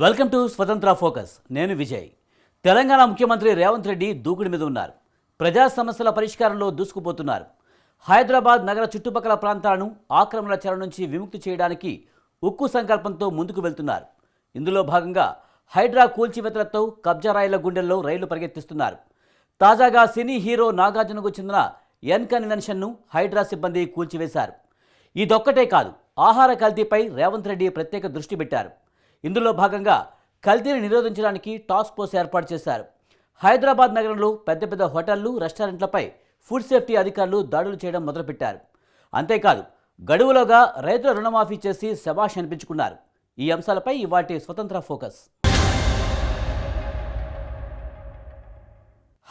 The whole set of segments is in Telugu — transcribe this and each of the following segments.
వెల్కమ్ టు స్వతంత్ర ఫోకస్. నేను విజయ్. తెలంగాణ ముఖ్యమంత్రి రేవంత్ రెడ్డి దూకుడి మీద ఉన్నారు. ప్రజా సమస్యల పరిష్కారంలో దూసుకుపోతున్నారు. హైదరాబాద్ నగర చుట్టుపక్కల ప్రాంతాలను ఆక్రమణ చెర నుంచి విముక్తి చేయడానికి ఉక్కు సంకల్పంతో ముందుకు వెళ్తున్నారు. ఇందులో భాగంగా హైడ్రా కూల్చివేతలతో కబ్జా రాయల గుండెల్లో రైళ్ళు పరిగెత్తిస్తున్నారు. తాజాగా సినీ హీరో నాగార్జునకు చెందిన ఎన్ కన్వెన్షన్ను హైడ్రా సిబ్బంది కూల్చివేశారు. ఇదొక్కటే కాదు ఆహార కల్తీపై రేవంత్ రెడ్డి ప్రత్యేక దృష్టి పెట్టారు. ఇందులో భాగంగా కల్తీని నిరోధించడానికి టాస్క్ ఫోర్స్ ఏర్పాటు చేశారు. హైదరాబాద్ నగరంలో పెద్ద పెద్ద హోటళ్ళు రెస్టారెంట్లపై ఫుడ్ సేఫ్టీ అధికారులు దాడులు చేయడం మొదలుపెట్టారు. అంతేకాదు గడువులోగా రైతుల రుణమాఫీ చేసి శబాష్ అనిపించుకున్నారు. ఈ అంశాలపై ఇవాటి స్వతంత్ర ఫోకస్.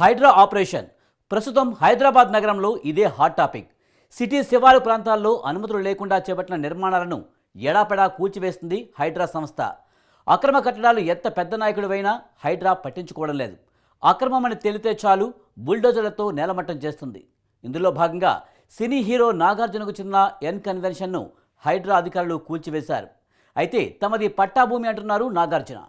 హైడ్రా ఆపరేషన్. ప్రస్తుతం హైదరాబాద్ నగరంలో ఇదే హాట్ టాపిక్. సిటీ శివారు ప్రాంతాల్లో అనుమతులు లేకుండా చేపట్టిన నిర్మాణాలను ఎడాపెడా కూల్చివేస్తుంది హైడ్రా సంస్థ. అక్రమ కట్టడాలు ఎంత పెద్ద నాయకుడివైనా హైడ్రా పట్టించుకోవడం లేదు. అక్రమమని తేలితే చాలు బుల్డోజర్లతో నేలమట్టం చేస్తుంది. ఇందులో భాగంగా సినీ హీరో నాగార్జునకు చెందిన ఎన్ కన్వెన్షన్ను హైడ్రా అధికారులు కూల్చివేశారు. అయితే తమది పట్టాభూమి అంటున్నారు నాగార్జున.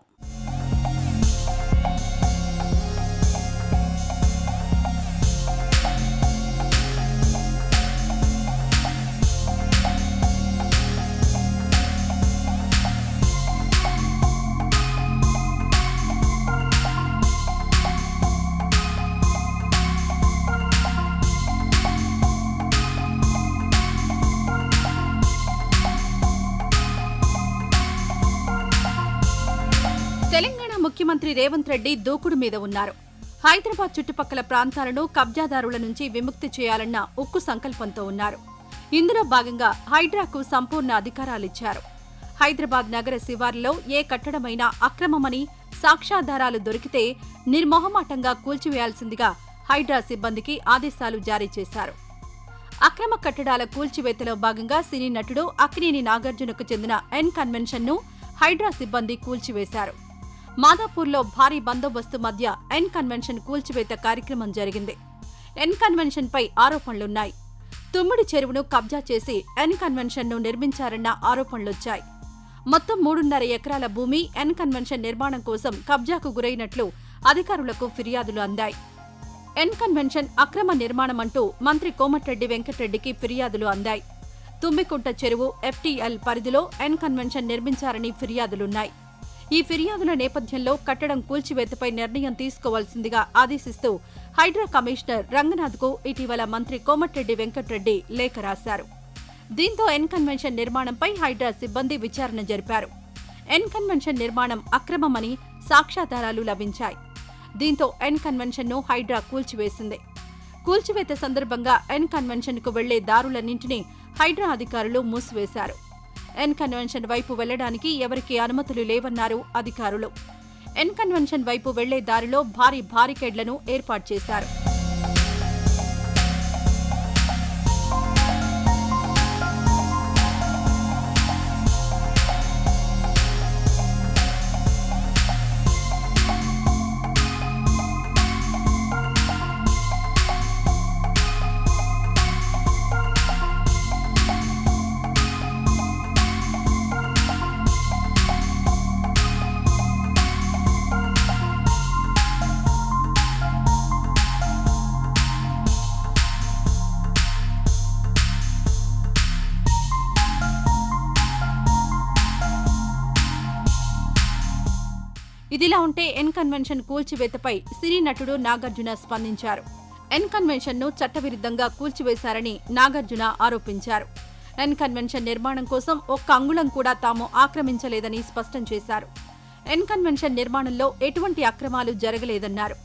తెలంగాణ ముఖ్యమంత్రి రేవంత్ రెడ్డి దూకుడు మీద ఉన్నారు. హైదరాబాద్ చుట్టుపక్కల ప్రాంతాలను కబ్జాదారుల నుంచి విముక్తి చేయాలన్న ఉక్కు సంకల్పంతో ఉన్నారు. ఇందులో భాగంగా హైడ్రాకు సంపూర్ణ అధికారాలిచ్చారు. హైదరాబాద్ నగర శివార్లో ఏ కట్టడమైనా అక్రమమని సాక్ష్యాధారాలు దొరికితే నిర్మోహమాటంగా కూల్చివేయాల్సిందిగా హైడ్రా సిబ్బందికి ఆదేశాలు జారీ చేశారు. అక్రమ కట్టడాల కూల్చివేతలో భాగంగా సినీ నటుడు అక్నేని నాగార్జునకు చెందిన ఎన్ కన్వెన్షన్ను హైడ్రా సిబ్బంది కూల్చివేశారు. మాదాపూర్లో భారీ బందోబస్తు మధ్య ఎన్ కన్వెన్షన్ కూల్చివేత కార్యక్రమం జరిగింది. ఎన్ కన్వెన్షన్ పై ఆరోపణలున్నాయి. తుమ్మిడి చెరువును కబ్జా చేసి ఎన్ కన్వెన్షన్ను నిర్మించారన్న ఆరోపణలొచ్చాయి. మొత్తం మూడున్నర ఎకరాల భూమి ఎన్ కన్వెన్షన్ నిర్మాణం కోసం కబ్జాకు గురైనట్లు అధికారులకు ఫిర్యాదులు అందాయి. ఎన్ కన్వెన్షన్ అక్రమ నిర్మాణమంటూ మంత్రి కోమటిరెడ్డి వెంకటరెడ్డికి ఫిర్యాదులు అందాయి. తుమ్మికుంట చెరువు ఎఫ్టీఎల్ పరిధిలో ఎన్ కన్వెన్షన్ నిర్మించారని ఫిర్యాదులున్నాయి. ఈ ఫిర్యాదుల నేపథ్యంలో కట్టడం కూల్చివేతపై నిర్ణయం తీసుకోవాల్సిందిగా ఆదేశిస్తూ హైడ్రా కమిషనర్ రంగనాథ్కు ఇటీవల మంత్రి కోమటిరెడ్డి వెంకటరెడ్డి లేఖ రాశారు. దీంతో ఎన్ కన్వెన్షన్ నిర్మాణంపై హైడ్రా సిబ్బంది విచారణ జరిపారు. ఎన్ కన్వెన్షన్ నిర్మాణం అక్రమమని సాక్ష్యాధారాలు లభించాయి. దీంతో ఎన్ కన్వెన్షన్ను హైడ్రా కూల్చివేసింది. కూల్చివేత సందర్భంగా ఎన్ కన్వెన్షన్కు వెళ్ళే దారులన్నింటినీ హైడ్రా అధికారులు మూసివేశారు. ఎన్ కన్వెన్షన్ వైపు వెళ్ళడానికి ఎవరికీ అనుమతులు లేవన్నారు అధికారులు. ఎన్ కన్వెన్షన్ వైపు వెళ్ళే దారిలో భారీ బారికేడ్లను ఏర్పాటు చేశారు. ఇదిలా ఉంటే ఎన్ కన్వెన్షన్ కూల్చివేతపై సినీ నటుడు నాగార్జున స్పందించారు. ఎన్ కన్వెన్షన్ను చట్టవిరుద్ధంగా కూల్చివేశారని నాగార్జున ఆరోపించారు. ఎన్ కన్వెన్షన్ నిర్మాణం కోసం ఒక్క అంగుళం కూడా తాము ఆక్రమించలేదని స్పష్టం చేశారు. ఎన్ కన్వెన్షన్ నిర్మాణంలో ఎటువంటి అక్రమాలు జరగలేదన్నారు.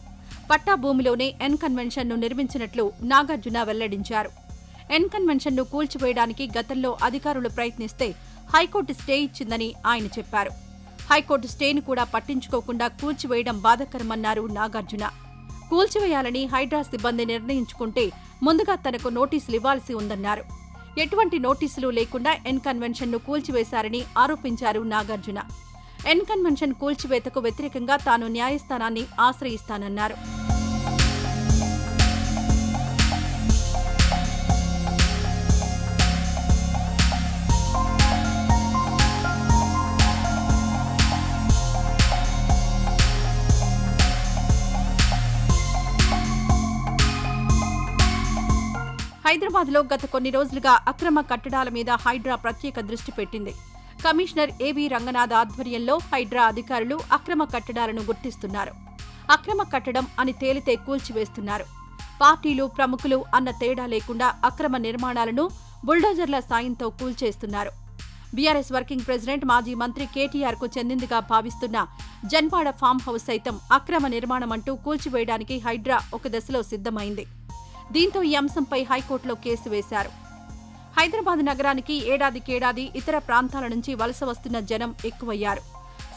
పట్టా భూమిలోనే ఎన్ కన్వెన్షన్ను నిర్మించినట్లు నాగార్జున వెల్లడించారు. ఎన్ కన్వెన్షన్ను కూల్చివేయడానికి గతంలో అధికారులు ప్రయత్నిస్తే హైకోర్టు స్టే ఇచ్చిందని ఆయన చెప్పారు. హైకోర్టు స్టేను కూడా పట్టించుకోకుండా కూల్చివేయడం బాధకరమన్నారు నాగార్జున. కూల్చివేయాలని హైడ్రా సిబ్బంది నిర్ణయించుకుంటే ముందుగా తనకు నోటీసులు ఇవ్వాల్సి ఉందన్నారు. ఎటువంటి నోటీసులు లేకుండా ఎన్కన్వెన్షన్ను కూల్చివేశారని ఆరోపించారు నాగార్జున. ఎన్ కన్వెన్షన్ కూల్చివేతకు వ్యతిరేకంగా తాను న్యాయస్థానాన్ని ఆశ్రయిస్తానన్నారు. హైదరాబాద్లో గత కొన్ని రోజులుగా అక్రమ కట్టడాల మీద హైడ్రా ప్రత్యేక దృష్టి పెట్టింది. కమిషనర్ ఏవి రంగనాథ్ ఆధ్వర్యంలో హైడ్రా అధికారులు అక్రమ కట్టడాలను గుర్తిస్తున్నారు. అక్రమ కట్టడం అని తేలితే కూల్చివేస్తున్నారు. పార్టీలు ప్రముఖులు అన్న తేడా లేకుండా అక్రమ నిర్మాణాలను బుల్డోజర్ల సాయంతో కూల్చేస్తున్నారు. బీఆర్ఎస్ వర్కింగ్ ప్రెసిడెంట్ మాజీ మంత్రి కేటీఆర్కు చెందిందిగా భావిస్తున్న జన్వాడ ఫామ్ హౌస్ సైతం అక్రమ నిర్మాణమంటూ కూల్చివేయడానికి హైడ్రా ఒక దశలో సిద్ధమైంది. దీంతో ఈ అంశంపై హైకోర్టులో కేసు వేశారు. హైదరాబాద్ నగరానికి ఏడాదికేడాది ఇతర ప్రాంతాల నుంచి వలస వస్తున్న జనం ఎక్కువయ్యారు.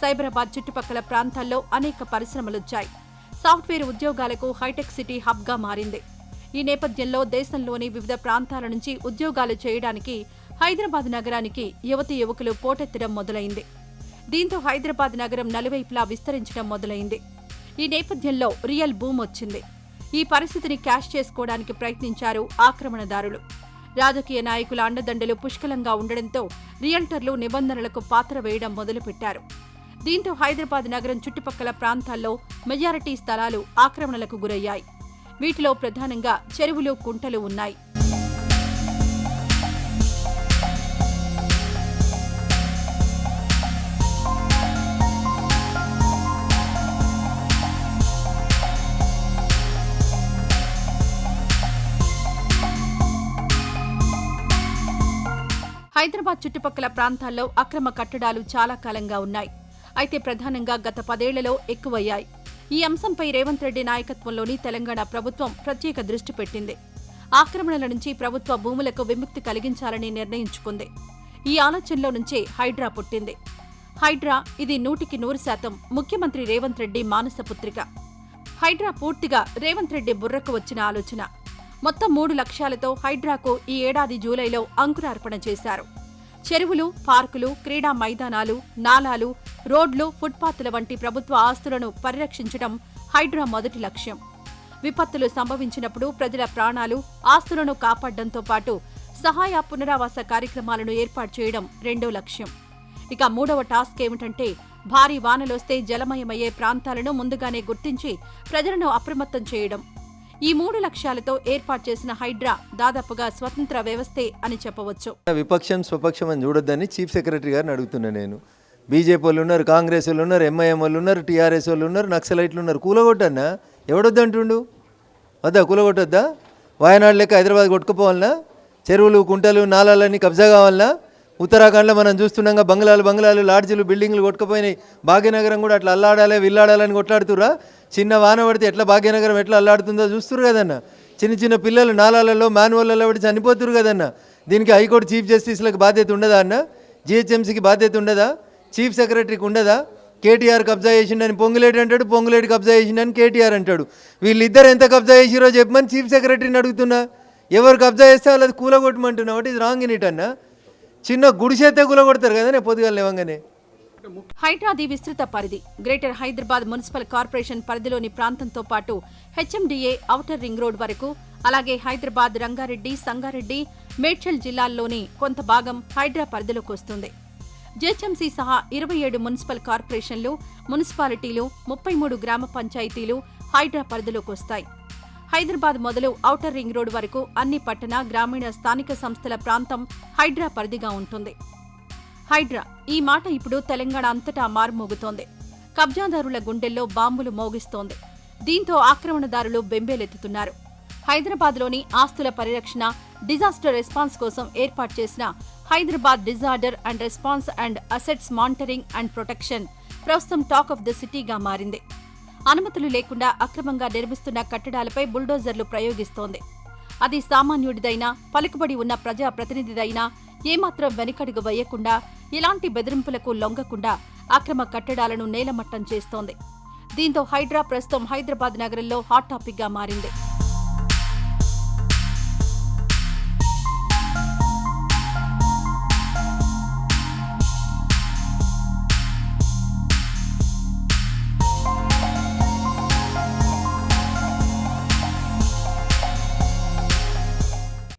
సైబరాబాద్ చుట్టుపక్కల ప్రాంతాల్లో అనేక పరిశ్రమలొచ్చాయి. సాఫ్ట్వేర్ ఉద్యోగాలకు హైటెక్ సిటీ హబ్గా మారింది. ఈ నేపథ్యంలో దేశంలోని వివిధ ప్రాంతాల నుంచి ఉద్యోగాలు చేయడానికి హైదరాబాద్ నగరానికి యువతి యువకులు పోటెత్తడం మొదలైంది. దీంతో హైదరాబాద్ నగరం నలువైపులా విస్తరించడం మొదలైంది. ఈ నేపథ్యంలో రియల్ బూమ్ వచ్చింది. ఈ పరిస్థితిని క్యాష్ చేసుకోవడానికి ప్రయత్నించారు ఆక్రమణదారులు. రాజకీయ నాయకుల అండదండలు పుష్కలంగా ఉండడంతో రియంటర్లు నిబంధనలకు పాత్ర వేయడం మొదలుపెట్టారు. దీంతో హైదరాబాద్ నగరం చుట్టుపక్కల ప్రాంతాల్లో మెజారిటీ స్థలాలు ఆక్రమణలకు గురయ్యాయి. వీటిలో ప్రధానంగా చెరువులు కుంటలు ఉన్నాయి. హైదరాబాద్ చుట్టుపక్కల ప్రాంతాల్లో అక్రమ కట్టడాలు చాలా కాలంగా ఉన్నాయి. అయితే ప్రధానంగా గత పదేళ్ళలో ఎక్కువయ్యాయి. ఈ అంశంపై రేవంత్ రెడ్డి నాయకత్వంలోని తెలంగాణ ప్రభుత్వం ప్రత్యేక దృష్టి పెట్టింది. ఆక్రమణల నుంచి ప్రభుత్వ భూములకు విముక్తి కలిగించాలని నిర్ణయించుకుంది. ఈ ఆలోచనలో నుంచే హైడ్రా పుట్టింది. హైడ్రా ఇది నూటికి నూరు శాతం ముఖ్యమంత్రి రేవంత్ రెడ్డి మానసపుత్రిక. హైడ్రా పూర్తిగా రేవంత్ రెడ్డి బుర్రకు వచ్చిన ఆలోచన. మొత్తం మూడు లక్ష్యాలతో హైడ్రాకు ఈ ఏడాది జూలైలో అంకురార్పణ చేశారు. చెరువులు పార్కులు క్రీడా మైదానాలు నాలాలు రోడ్లు ఫుట్పాత్ల వంటి ప్రభుత్వ ఆస్తులను పరిరక్షించడం హైడ్రా మొదటి లక్ష్యం. విపత్తులు సంభవించినప్పుడు ప్రజల ప్రాణాలు ఆస్తులను కాపాడడంతో పాటు సహాయ పునరావాస కార్యక్రమాలను ఏర్పాటు చేయడం రెండో లక్ష్యం. ఇక మూడవ టాస్క్ ఏమిటంటే భారీ వానలొస్తే జలమయమయ్యే ప్రాంతాలను ముందుగానే గుర్తించి ప్రజలను అప్రమత్తం చేయడం. ఈ మూడు లక్ష్యాలతో ఏర్పాటు చేసిన హైడ్రా దాదాపుగా స్వతంత్ర వ్యవస్థే అని చెప్పవచ్చు. విపక్షం స్వపక్షం అని చూడొద్దని చీఫ్ సెక్రటరీ గారిని అడుగుతున్నా నేను. బీజేపీ వాళ్ళు ఉన్నారు కాంగ్రెస్ వాళ్ళు ఉన్నారు ఎంఐఎం వాళ్ళు ఉన్నారు టీఆర్ఎస్ వాళ్ళు ఉన్నారు నక్సలైట్లు ఉన్నారు. కూలగొట్టన్నా? ఎవడొద్దంటుండు? వద్దా కూలగొట్టొద్దా? వాయనాడు లెక్క హైదరాబాద్ కొట్టుకుపోవాలనా? చెరువులు కుంటలు నాలాలన్నీ కబ్జా కావాలనా? ఉత్తరాఖండ్లో మనం చూస్తున్నాగా బంగ్లాలు బంగ్లాలు లాడ్జీలు బిల్డింగ్లు కొట్టుకుపోయినాయి. భాగ్యనగరం కూడా అట్లా అల్లాడాలి విల్లాడాలని కొట్లాడుతురా చిన్న వాన పడితే ఎట్లా భాగ్యనగరం ఎట్లా అల్లాడుతుందో చూస్తురు కదన్న. చిన్న చిన్న పిల్లలు నాలాలలో మాన్యువల్లో పడి చనిపోతురు కదన్న. దీనికి హైకోర్టు చీఫ్ జస్టిస్లకు బాధ్యత ఉండదా అన్న? జిహెచ్ఎంసీకి బాధ్యత ఉండదా? చీఫ్ సెక్రటరీకి ఉండదా? కేటీఆర్ కబ్జా చేసిండని పొంగులేటి అంటాడు పొంగులేటి కబ్జా చేసిండని కేటీఆర్ అంటాడు. వీళ్ళిద్దరు ఎంత కబ్జా చేసిరో చెప్పమని చీఫ్ సెక్రటరీని అడుగుతున్నా. ఎవరు కబ్జా చేస్తే వాళ్ళది కూలగొట్టమంటున్నా. వాట్ ఇది రాంగ్ ఇన్ ఇట్ అన్నా? చిన్న గుడిసేస్తే కూలగొడతారు కదా నేను పొద్దుగాలు లేవంగానే. హైడ్రాది విస్తృత పరిధి గ్రేటర్ హైదరాబాద్ మున్సిపల్ కార్పొరేషన్ పరిధిలోని ప్రాంతంతో పాటు హెచ్ఎండిఏ ఔటర్ రింగ్ రోడ్ వరకు అలాగే హైదరాబాద్ రంగారెడ్డి సంగారెడ్డి మేడ్చల్ జిల్లాల్లోని కొంత భాగం హైడ్రా పరిధిలోకి వస్తుంది. జిహెచ్ఎంసీ సహా ఇరవై ఏడు మున్సిపల్ కార్పొరేషన్లు మున్సిపాలిటీలు ముప్పై మూడు గ్రామ పంచాయతీలు హైడ్రా పరిధిలోకి వస్తాయి. హైదరాబాద్ మొదలు ఔటర్ రింగ్ రోడ్ వరకు అన్ని పట్టణ గ్రామీణ స్థానిక సంస్థల ప్రాంతం హైడ్రా పరిధిగా ఉంటుంది. హైడ్రా ఈ మాట ఇప్పుడు తెలంగాణ అంతటా మారుమోగుతోంది. కబ్జాదారుల గుండెల్లో బాంబులు మోగిస్తోంది. దీంతో ఆక్రమణదారులు బెంబేలెత్తుతున్నారు. హైదరాబాద్లోని ఆస్తుల పరిరక్షణ డిజాస్టర్ రెస్పాన్స్ కోసం ఏర్పాటు చేసిన Hyderabad disorder and response and assets monitoring and protection ప్రస్తుతం టాక్ ఆఫ్ ద సిటీగా మారింది. అనుమతులు లేకుండా అక్రమంగా నిర్మిస్తున్న కట్టడాలపై బుల్డోజర్లు ప్రయోగిస్తోంది. అది సామాన్యుడిదైనా పలుకుబడి ఉన్న ప్రజా ప్రతినిధిదైనా ఏమాత్రం వెనుకడుగు వేయకుండా ఎలాంటి బెదిరింపులకు లొంగకుండా అక్రమ కట్టడాలను నేలమట్టం చేస్తోంది. దీంతో హైడ్రా ప్రస్తుతం హైదరాబాద్ నగరంలో హాట్ టాపిక్గా మారింది.